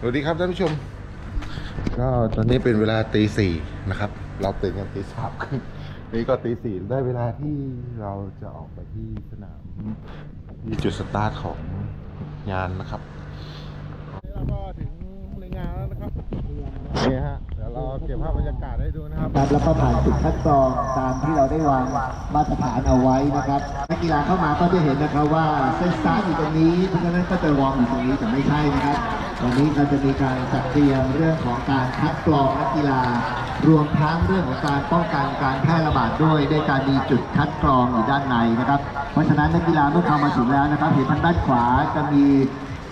สวัสดีครับท่านผู้ชม ก็ตอนนี้เป็นเวลาตีสี่นะครับ เราตื่นกันตีสามครึ่งนี่ก็ตีสี่ได้เวลาที่เราจะออกไปที่สนามที่จุดสตาร์ทของงานนะครับเราก็ถึงในงานแล้วนะครับนี่ฮะ เดี๋ยวเราเก็บภาพบรรยากาศให้ดูนะครับครับแล้วก็ผ่านจุดคัดกรองตามที่เราได้วางมาตรฐานเอาไว้นะครับนักกีฬาเข้ามาก็จะเห็นนะครับว่าเส้นสตาร์ทอยู่ตรงนี้เพราะฉะนั้นก็จะวางอยู่ตรงนี้แต่ไม่ใช่นะครับวันนี้เราจะมีการจัดเตรียมเรื่องของการคัดกรองนักกีฬารวมทั้งเรื่องของการป้องกันการแพร่ระบาดด้วยด้วยการมีจุดคัดกรองอยู่ด้านในนะครับ เพราะฉะนั้นนักกีฬาเมื่อเข้ามาถึงแล้วนะครับเห็นทางด้านขวาจะมี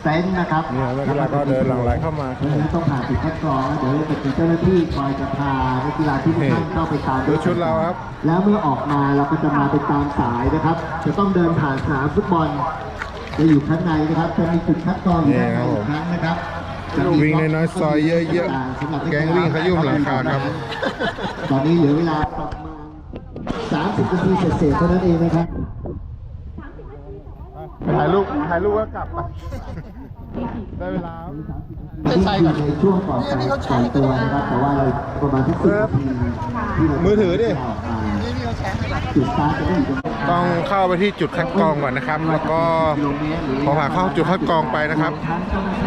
เต็นท์นะครับเนี่ยนักกีฬาก็เดินหลั่งไหลเข้ามาเพราะฉะนั้นต้องผ่านจุดคัดกรองแล้วเดี๋ยวจะเป็นเจ้าหน้าที่คอยจะพานักกีฬาที่ทุกท่านเข้าไปตามดูชุดเราครับ แล้วเมื่อออกมาเราก็จะมาเป็นตามสายนะครับ จะต้องเดินผ่านสนามฟุตบอล จะอยู่ข้างในนะครับ จะมีจุดคัดกรองอยู่ด้านในอีกครั้งนะครับจะมีวิ่งน้อยๆซอยเยอะๆสำหรับแก๊งวิ่งขยุ่มหลังคาครับ ตอนนี้เหลือเวลาประมาณ30นาทีเศษๆเท่านั้นเองนะครับ ถ่ายรูปถ่ายรูปก็กลับไปได้เวลาไม่ใช่ก่อนในช่วงก่อนการปล่อยตัวนะครับแต่ว่าเราประมาณสักสิบนาทีที่เรามือถือดิจุดสตาร์ทจะได้อยู่ตรงนี้ต้องเข้าไปที่จุดคัดกรองก่อนนะครับ แล้วก็พอผ่านเข้าจุดคัดกรองไปนะครับ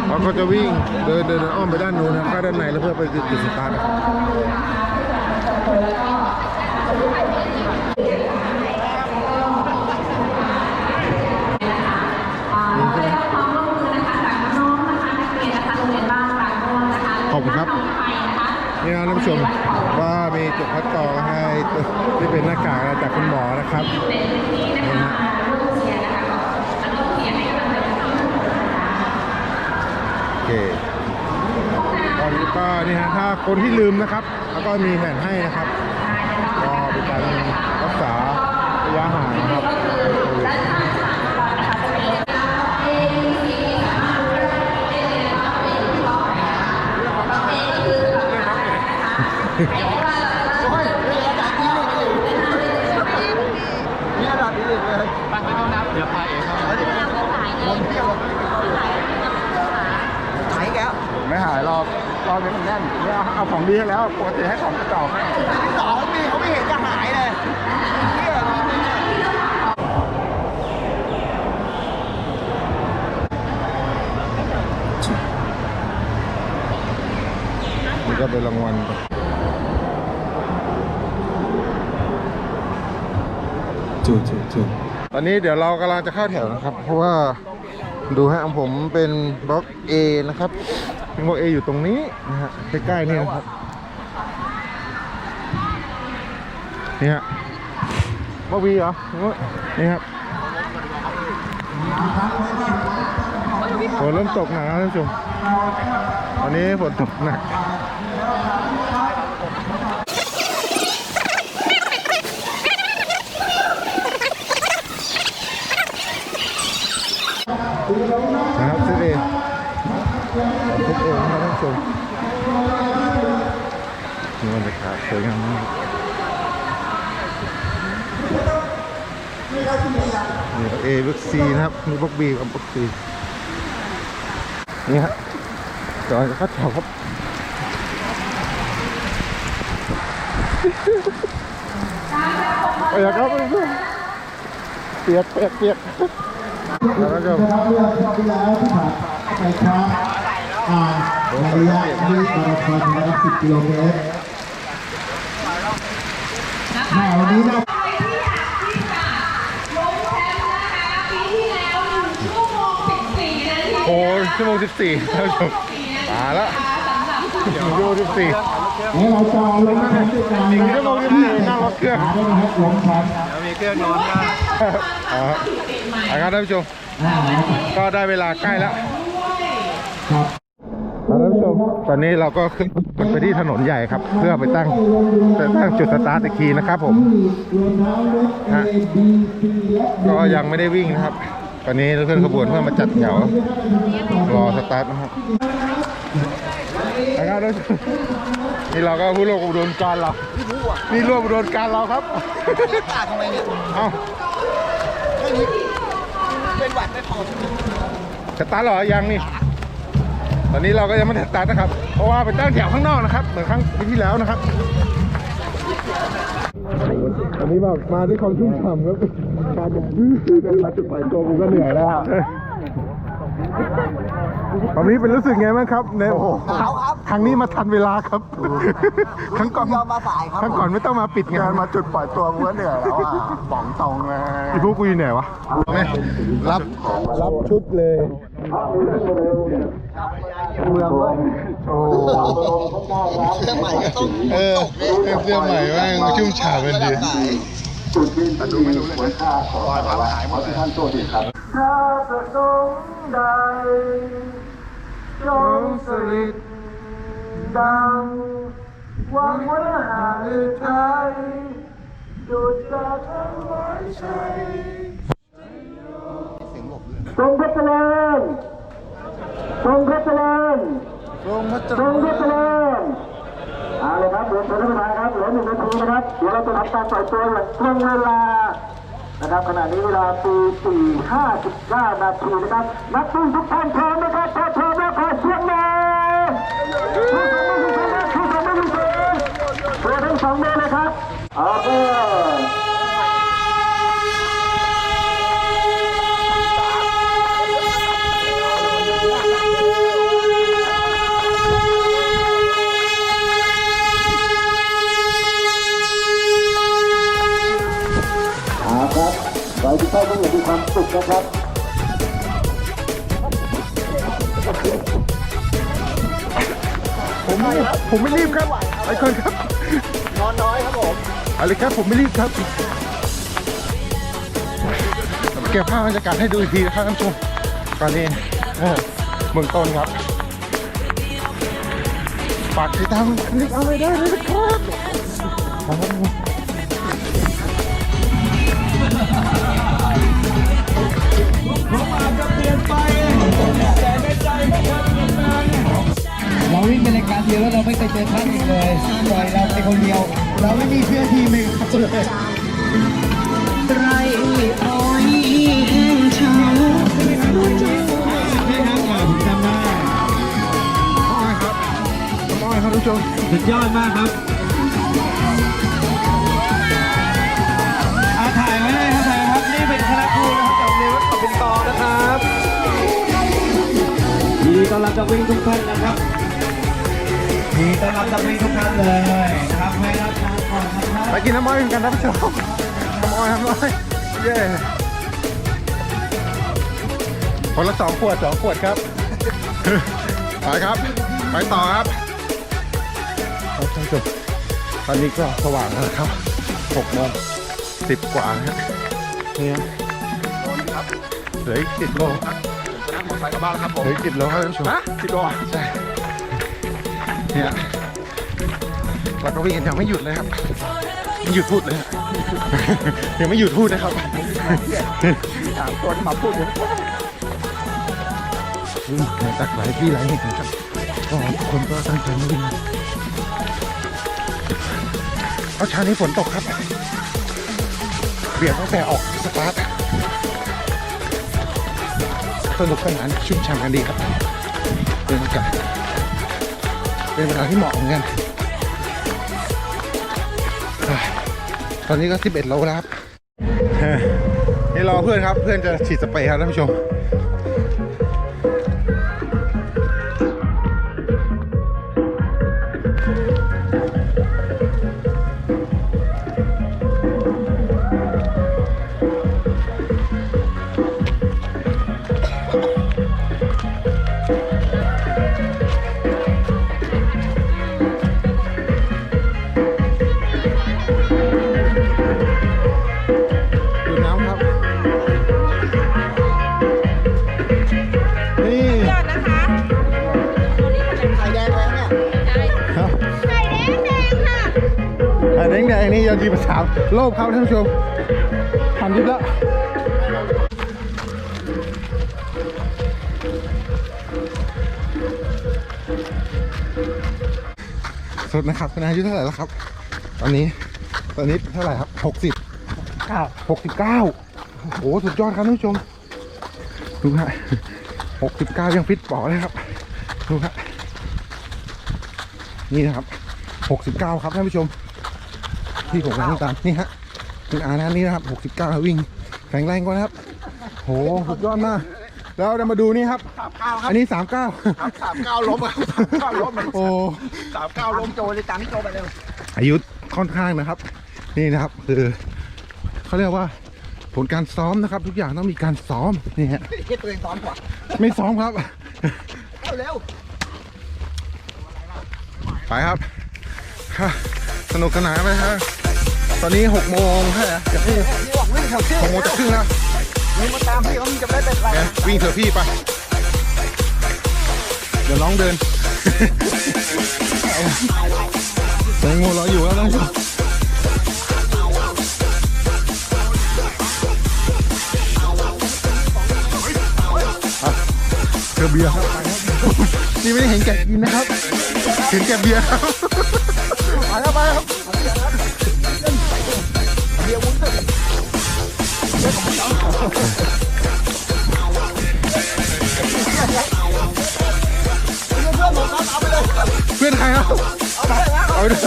เราก็จะวิ่งเดินเดินเดินอ้อมไปด้านนู้นนะเข้าด้านในแล้วเพื่อไปจุดสตาร์ทนะครับ เราได้รับความร่วมมือนะคะจากน้องๆนะคะนักเรียนนะคะโรงเรียนบ้านปากม่วงนะคะ ขอบคุณครับ ไทย นี่นะท่านผู้ชมว่ามีจุดคัดกรองให้ที่เป็นหน้ากากจากคุณหมอนะครับเป็นที่นะคะมาร่วมเชียร์นะคะแล้วก็เชียร์ให้กำลังใจน้องๆนะคะโอเคตอนนี้ก็นี่ฮะถ้าคนที่ลืมนะครับ แล้วก็มีแผ่นให้นะครับก็เป็นการรักษาระยะห่างนะครับ ไปไปดูนับเดี๋ยวพาเองครับผมเที่ยวหายหายแล้วไม่หายรอบรอบนี้มันแน่นเนี่ยเอาเอาของดีให้แล้วปกติให้ของกระจอกให้สองปีเขาไม่เห็นจะหายเลยนี่ก็เป็นรางวัล จุดจุดจุดตอนนี้เดี๋ยวเรากำลังจะเข้าแถวนะครับ เพราะว่าดูฮะผมเป็นบล็อก A นะครับบล็อก A อยู่ตรงนี้นะฮะใกล้ๆนี่นะครับนี่ฮะบล็อก B เหรอนี่ครับฝนเริ่มตกหนักแล้วท่านผู้ชมตอนนี้ฝนตกหนัก นะครับเซตเอเซตเองนะครับท่านผู้ชมมีบรรยากาศสวยงามมากนี่เอบ็กซีนะครับมีบ็อกบีกับบ็อกซีนี่ฮะจอยเข้าแถวครับไปครับเปียกเปียกเปียก แล้วก็นะครับเมื่อคราวที่แล้วที่ผ่านไปครับอ่าในระยะที่มาราธอนนะครับ10กิโลเมตรค่ะวันนี้นะใครที่อยากที่จะลงแชมป์นะคะปีที่แล้วหนึ่งชั่วโมงสิบสี่นาทีโอ้ยชั่วโมง14ท่านผู้ชมมาแล้วสำหรับชั่วโมง14ให้เราจะลงแชมป์ด้วยกันหนึ่งนะชั่วโมง14นั่งรถเครื่องหาได้นะครับลงแชม ป์อ๋อเอาครับท่านผู้ชมอ่าก็ได้เวลาใกล้แล้วครับท่านผู้ชม ตอนนี้เราก็ขึ้นไปที่ถนนใหญ่ครับ เพื่อไปตั้งไปตั้งจุดสตาร์ทอีกทีนะครับผมรวมทั้งรถ A ฮะ B C และก็ยังไม่ได้วิ่งนะครับ ตอนนี้เคลื่อนขบวนเพื่อมาจัดแถวรอสตาร์ทนะครับนะครับท่านผู้ชมนี่เราก็ผู้ร่วมอุดมการณ์เรานี่ร่วมอุดมการณ์เราครับตาทำไมเนี่ยเอ้า เป็นหวัดไม่พอสตาร์ทเหรอยังนี่ ตอนนี้เราก็ยังไม่ได้สตาร์ทนะครับ เพราะว่าไปตั้งแถวข้างนอกนะครับ เหมือนครั้งปีที่แล้วนะครับอันนี้แบบมาด้วยความชุ่มฉ่ำครับการจะมาจุดปล่อยตัวกูก็เหนื่อยแล้ว ตอนนี้เป็นรู้สึกไงบ้างครับในครั้งนี้มาทันเวลาครับครั้งก่อนยอมมาสายครับครั้งก่อนไม่ต้องมาปิดงานมาจุดปล่อยตัวกูก็เหนื่อยแล้วอะบอกตรงเลยไอ้พวกกูอยู่ไหนวะไม่รับรับชุดเลยเมืองเลยโอ้เชียงใหม่ก็ต้องเออเสื้อใหม่แม่งชุ่มฉ่ำเป็นดีจุดยืนดูไม่รู้เลยค่าของแต่ว่าขอที่ท่านโทษดีครับถ้าประสงค์ใด จงสลิดดังวังว้หาหรือไทยดุจจาทั้งไว้ชัยทรงพระเจริญทรงพระเจริญลงมาทรงพระเจริญเอาเลยครับเดี๋ยวท่านประธานครับเหลือหนึ่งนาทีนะครับเดี๋ยวเราจะทำการปล่อยตัวอย่างตรงเวลานะครับขณะนี้เวลาตีสี่ห้าสิบเก้านาทีนะครับนักวิ่งทุกท่านพร้อมนะครับถ้าพร้อมแล้วขอเสียงหน่อยชูสองมือชูสองมือชูสองมือชูตัวทั้ง สองมือเลยครับโอเคเอาครับขอให้ทุกท่านทุกอย่างมีความสุขนะครับผมไม่ผมไม่รีบครับไปก่อนครับ นอนน้อยครับผมเอาเลยครับผมไม่รีบครับเก็บภาพบรรยากาศให้ดูอีกทีนะครับท่านผู้ชมตอนนี้เออเมืองต้นครับฝากติดตามคลิปเอาไว้ได้เลยนะครับ ดียวแล้วเราไม่เคยเจอท่านอีกเลยปล่อยเราเป็นคนเดียว เราไม่มีเพื่อนทีมเองครับเลยไรอ้อยแห้งเฉาไม่ครับผมจำได้น้อยครับน้อยครับท่านผู้ชมสุดยอดมากครับอาถ่ายไว้เลยครับถ่ายครับนี่เป็นคณะครูนะครับจากโรงเรียนวัดเขาเป็นตอนะครับยินดีต้อนรับนักวิ่งทุกท่านนะครับยิน ดีต้อนรับนักวิ่งทุกท่านเลยนะครับให้รับทานก่อนนะครับไปกินน้ำอ้อยกันท่านผู้ชมน้ำอ้อยน้ำอ้อยเย้คนละสองขวดสองขวดครับ ไปครับ ไปต่อครับครับท่านผู้ชมตอนนี้ก็สว่างแล้วครับหกโมงสิบกว่าฮะเนี่ยเหลืออีกสิบโลนั่งมอเตอร์ไซค์กลับบ้านแล้วครับผมเหลืออีกสิบโลครับท่านผู้ชมฮะสิบโลใช่ เนี่ยเราก็วิ่งกันยังไม่หยุดเลยครับไม่หยุดพูดเลยฮะยังไม่หยุดพูดนะครับสามคนมาพูดถึงวิ่งมาจากหลายที่หลายแห่งนะครับก็ทุกคนก็ตั้งใจมาวิ่งเพราะเช้านี้ฝนตกครับเบียดตั้งแต่ออกสตาร์ทสนุกสนานชุ่มฉ่ำกันดีครับเป็นอากาศ เป็นเวลาที่เหมาะเหมือนกันอะตอนนี้ก็ 11โลแล้วครับเฮ้ยนี่รอเพื่อนครับ เพื่อนจะฉีดสเปรย์ครับท่านผู้ชม อันนี้แดงนี่ยาจีบสามโลภครับท่านผู้ชมทำยิบแล้วสุดนะครับคุณอายุเท่าไหร่แล้วครับ ตอนนี้ตอนนี้เท่าไหร่ครับหกสิบเก้าหกสิบเก้าโอ้สุดยอดครับท่านผู้ชมดูฮะหกสิบเก้ายังฟิตปอเลยครับดูครับนี่นะครับหกสิบเก้าครับท่านผู้ชม ที่ผมกำลังตามนี่ฮะคุณอานะนี่นะครับหกสิบเก้าวิ่งแข็งแรงกว่านะครับ โหสุดยอดมากแล้วเรามาดูนี่ครับอันนี้สามเก้าสามเก้าล้มอะสามเก้าล้มมันโอ้สามเก้าล้มโจเลยจังโจไปเร็วอายุค่อนข้างนะครับ นี่นะครับคือเขาเรียกว่าผลการซ้อมนะครับ ทุกอย่างต้องมีการซ้อมนี่ฮะเฮ็ดตัวเองซ้อนกว่าไม่ซ้อมครับเร็วไปครับฮะ สนุกสนานไปฮะ ตอนนี้หกโมงใช่ไหมจะขึ้นนี่บอกวิ่งแถวเที่ยหกโมงจะครึ่งแล้วนี่มาตามพี่เขามีจะได้เป็นไรเนี่ยวิ่งเถอะพี่ไปเดี๋ยวน้องเดินแตงโมรออยู่แล้วท่านผู้ชมอะเจอเบียร์ครับนี่ไม่ได้เห็นแก่กินนะครับ เห็นแก่เบียร์ครับ ไปแล้วไปครับเพื่อนใครครับเอาไปด้วย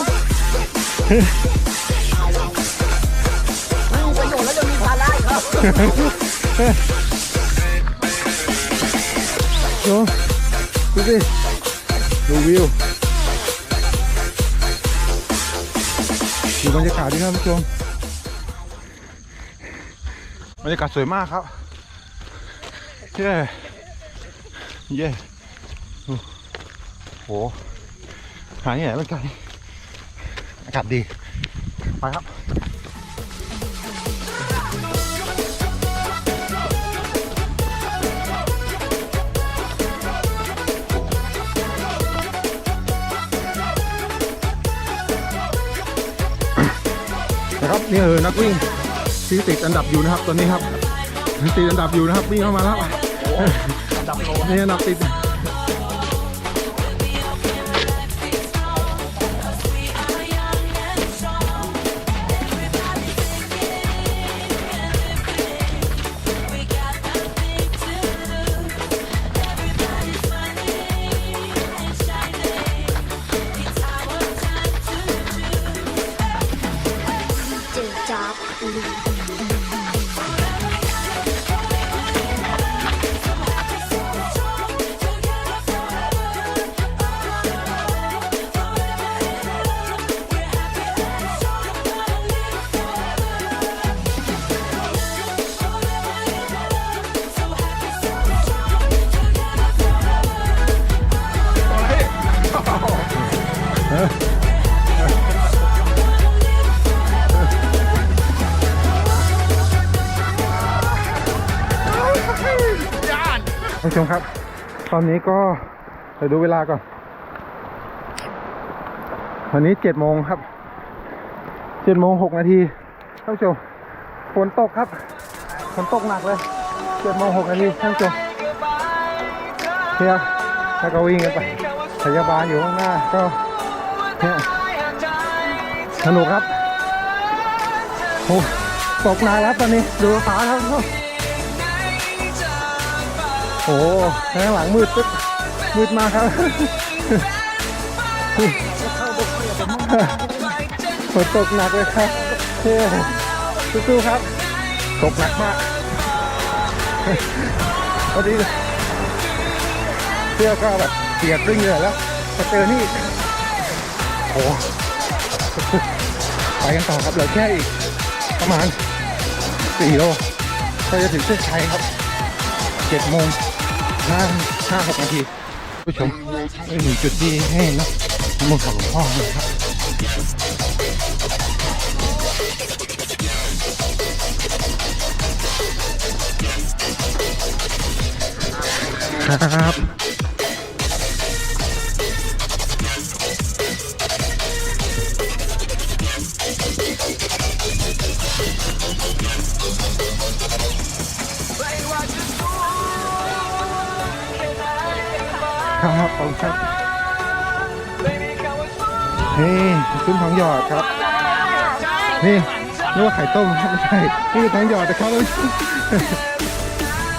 มีประโยชน์แล้วจะมีภาระครับดูดูสิดูวิว บรรยากาศดีครับผู้ชมบรรยากาศสวยมากครับ เย้ เย้โอ้โหหาที่ไหนมันไกลอากาศดี ไปครับ นะครับนี่คือนักวิ่งที่ติดอันดับอยู่นะครับตอนนี้ครับติดอันดับอยู่นะครับวิ่งเข้ามาแล้วนี่อันดับติด ท่านผู้ชมครับ ตอนนี้ก็เดี๋ยวดูเวลาก่อนวันนี้เจ็ดโมงครับเจ็ดโมงหกนาทีท่านผู้ชมฝนตกครับฝนตกหนักเลยเจ็ดโมงหกนาทีท่านผู้ชมเนี่ยแล้วก็วิ่งกันไปพยาบาลอยู่ข้างหน้าก็เนี่ยสนุกครับโอ้ตกหนักแล้วตอนนี้ดูขาครับ โอ้ข้างหลังมืดปึ๊บมืดมากครับฝนตกหนักเลยครับเฮ้สู้ๆครับ ตกหนักมากพอดีเสื้อก็แบบเปียกด้วยเหงื่อแล้วมาเจอนี่โอ้ไปกันต่อครับเหลือแค่อีกประมาณ4โลก็จะถึงเส้นชัยครับเจ็ดโมง ห้าห้าหกนาทีผู้ชมไม่ถึงจุดที่ให้นะน้ำมนต์ของหลวงพ่อนะครับครับ ครับขอบคุณครับนี่ซุ้มทองหยอดครับ นี่นึกว่าไข่ต้มไม่ใช่นี่คือทองหยอดแต่เขาเลย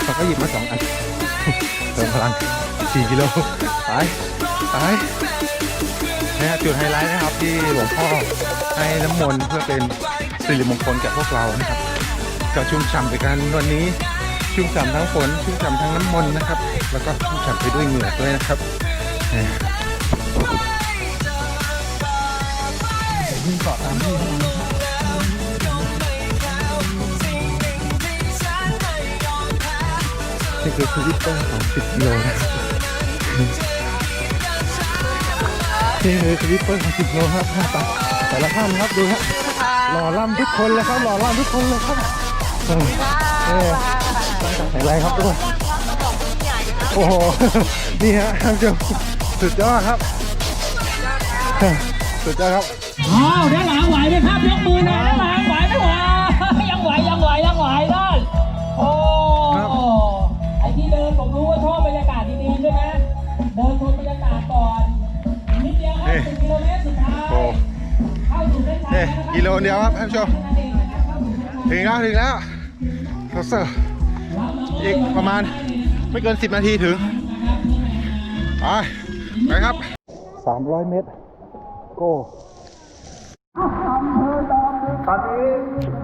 เขาก็หยิบมาสองอันเติมพลัง4กิโลไปไปนะฮะจุดไฮไลท์นะครับที่หลวงพ่อให้น้ำมนต์เพื่อเป็นสิริมงคลแก่พวกเรานะครับก็ชุ่มฉ่ำไปกันวันนี้ ชุ่มฉ่ำทั้งฝนชุ่มฉ่ำทั้งน้ำมนต์นะครับ แล้วก็ชุ่มฉ่ำไปด้วยเหงื่อด้วยนะครับวิ่งเกาะตามที่นี่คือทวิตเตอร์ของ10กิโลนะนี่คือทวิตเตอร์ของ10กิโลครับห้าตาแต่ละท่านครับดูฮะหล่อล่ำทุกคนเลยครับหล่อล่ำทุกคนเลยครับเออเออแข็งแรงครับทุกคน โอ้โห นี่ฮะท่านผู้ชมสุดยอดครับ สุดยอดครับ อ้าวด้านหลังไหวไหมครับยกมือหน่อยด้านหลังไหวไม่ไหวยังไหวยังไหวยังไหวได้โอ้ครับไอที่เดินผมรู้ว่าชอบบรรยากาศดีๆใช่ไหมเดินชมบรรยากาศก่อนนิดเดียวครับสิบกิโลเมตรสุดท้ายโอ้เข้าสู่เส้นชัยเอ๊ะแล้วนะครับกิโลเดียวครับท่านผู้ชมถึงแล้ว ถึงแล้วทดสอบอีกประมาณ ไม่เกิน 10 นาทีถึง ไป ไปครับ 300 เมตร โก้ตอนนี้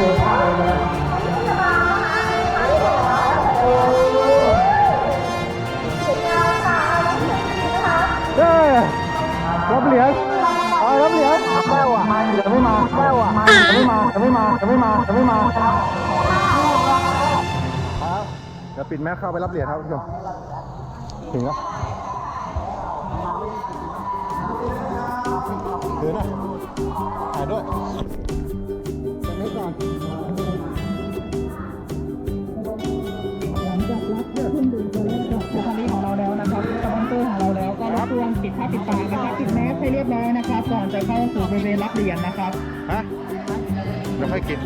รับเหรียญเอารับเหรียญแก้วอะจะไม่มาแก้วอะจะไม่มาจะไม่มาจะไม่มาจะไม่มาครับเดี๋ยวปิดแมสเข้าไปรับเหรียญครับคุณผู้ชมถึงแล้วถือนะถ่ายด้วย เรียบร้อยนะครับ ก่อนจะเข้าสู่บริเวณรับเหรียญนะครับ ฮะเดี๋ยวค่อยกิน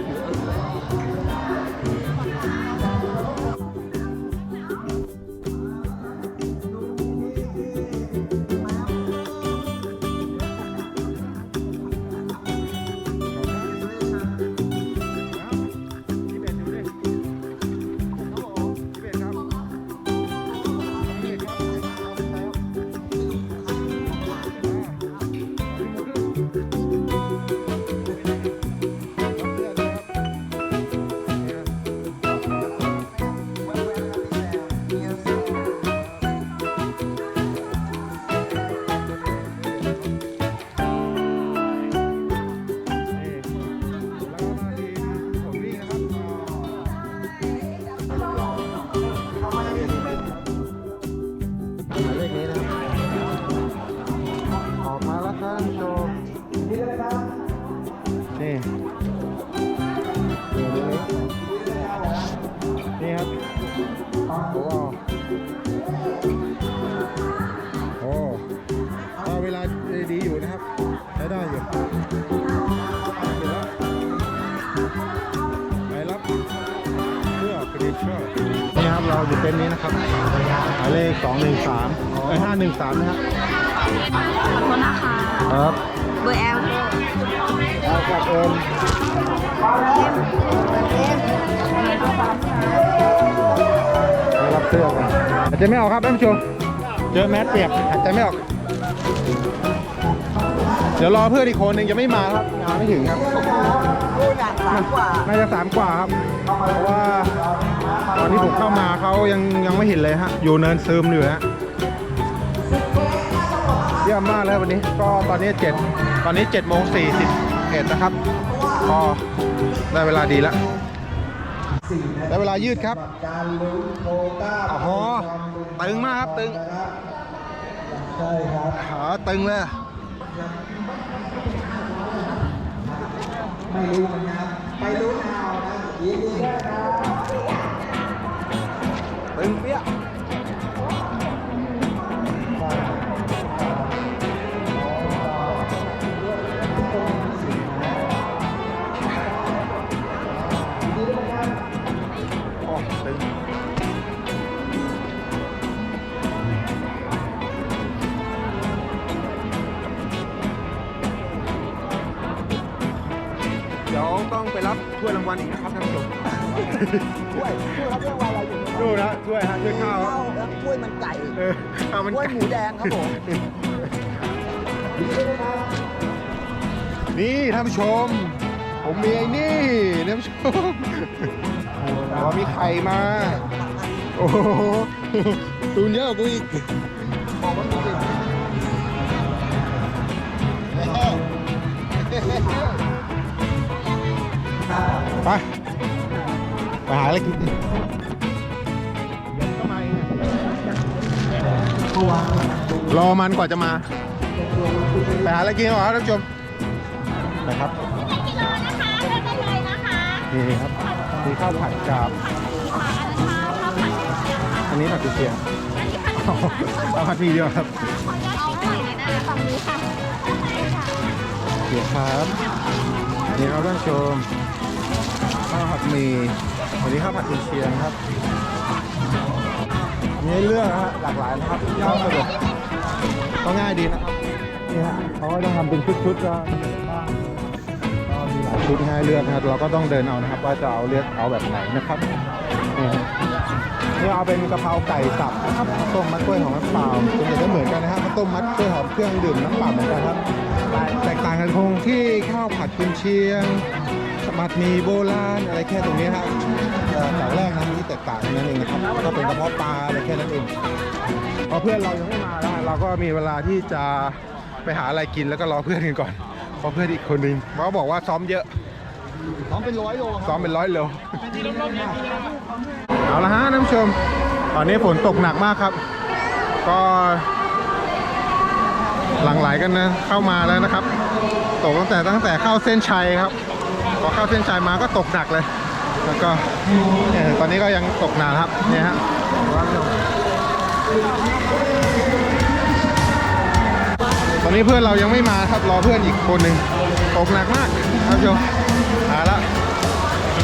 513นะครับคนนะคะ ครับเบอร์แอลเอากับเอิมไปรับเสื้อกันหายใจไม่ออกครับท่านผู้ชมเจอแมสเปียกหายใจไม่ออก เดี๋ยวรอเพื่อนอีกคนหนึ่งยังไม่มาครับงานไม่ถึงครับน่าจะสามกว่าครับ เพราะว่าตอนที่ผมเข้ามาเขายังยังไม่เห็นเลยฮะ อยู่เนินซึมอยู่ฮะ เยี่ยมมากเลยวันนี้ก็ตอนนี้เจ็ดตอนนี้เจ็ดโมงสี่สิบเอ็ดนะครับก็ได้เวลาดีแล้วได้เวลายืดครับการลุ้นโคต้าอ้โหตึงมากครับตึงใช่ครับขาตึงเลยไม่รู้เหมือนกันไปลุ้นเอานะยินดีด้วยครับตึงเปี้ย ถ้วยรางวัลอีกนะครับท่านผู้ชมช่วยช่วยรับเรื่องอะไรอยู่ดูนะถ้วยฮะถ้วยข้าวครับแล้วช่วยมันไก่เออข้าวมันช่วยไก่หมูแดงครับผมนี่ท่านผู้ชม ผมมีไอ้นี่ท่านผู้ชมอ๋อมีไข่มา โอ้โหตูนเยอะกว่ากูอีกบอกว่ามี ไป ไปหาอะไรกินดิเดี๋ยวก็มาเองอะรอมันกว่าจะมา ไปหาอะไรกินก่อนครับท่านผู้ชมนะครับกิโลนะคะเลือกได้เลยนะคะนี่ครับมีข้าวผัดกับอันนี้ผัดกุเชียงเอาผัดทีเดียวครับเอาไข่เลยนะฝั่งนี้ค่ะเดี๋ยวครับนี่ครับท่านผู้ชม ข้าวผัดหมี่วันนี้ข้าวผัดกุเชียงครับมีเลือกนะฮะหลากหลายนะครับเข้าสะดวกก็ง่ายดีนะครับนี่ฮะเขาก็จะทำเป็นชุดๆก็ก็มีหลายชุดให้เลือกนะครับ เราก็ต้องเดินเอานะครับ ว่าจะเอาเลือกเอาแบบไหนนะครับนี่ฮะนี่เอาเป็นกะเพราไก่สับนะครับต้มมัดกล้วยหอมน้ำเปล่าส่วนใหญ่ก็เหมือนกันนะฮะต้มมัดกล้วยหอมเครื่องดื่มน้ำเปล่าเหมือนกันครับ แตกต่างกันคงที่ข้าวผัดกุนเชียง ผัดหมีโบราณอะไรแค่ตรงนี้ครับเอ่อแต่แรกนะที่แตกต่างแค่นั้นเองนะครับก็เป็นกระเพาะปลาอะไรแค่นั้นเองพอเพื่อนเรายังไม่มานะฮะเราก็มีเวลาที่จะไปหาอะไรกินแล้วก็รอเพื่อนกันก่อนเพราะเพื่อนอีกคนนึงเขาบอกว่าซ้อมเยอะซ้อมเป็นร้อยโลซ้อมเป็นร้อยโลเอาละฮะท่านผู้ชม ตอนนี้ฝนตกหนักมากครับ ก็หลั่งไหลกันนะเข้ามาแล้วนะครับ ตกตั้งแต่ตั้งแต่เข้าเส้นชัยครับ พอเข้าเส้นชัยมาก็ตกหนักเลย แล้วก็เนี่ยตอนนี้ก็ยังตกหนักครับเนี่ยฮะตอนนี้เพื่อนเรายังไม่มาครับรอเพื่อนอีกคนหนึ่งตกหนักมากครับผู้ชมมาแล้ว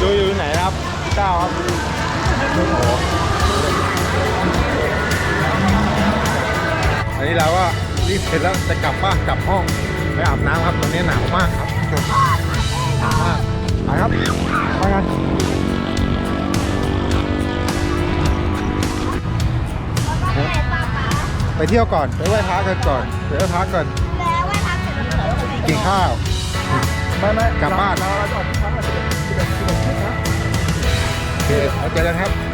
ดูอยู่ไหนนะครับเก้าครับโอ้โหอันนี้เราก็รีบเสร็จแล้วจะกลับบ้านกลับห้องไปอาบน้ำครับตอนนี้หนาวมากครับ ไปครับ ไปกันไปเที่ยวก่อน ไปไหว้พระกันก่อนไปไหว้พระก่อน แล้วไหว้พระเสร็จแล้วเราก็ไปกินข้าว ไม่ไม่กลับบ้าน เราจะออกทุกครั้งเราจะเป็นสิบเอ็ดสิบเอ็ดชุดนะโอเคแล้วเจอกันครับ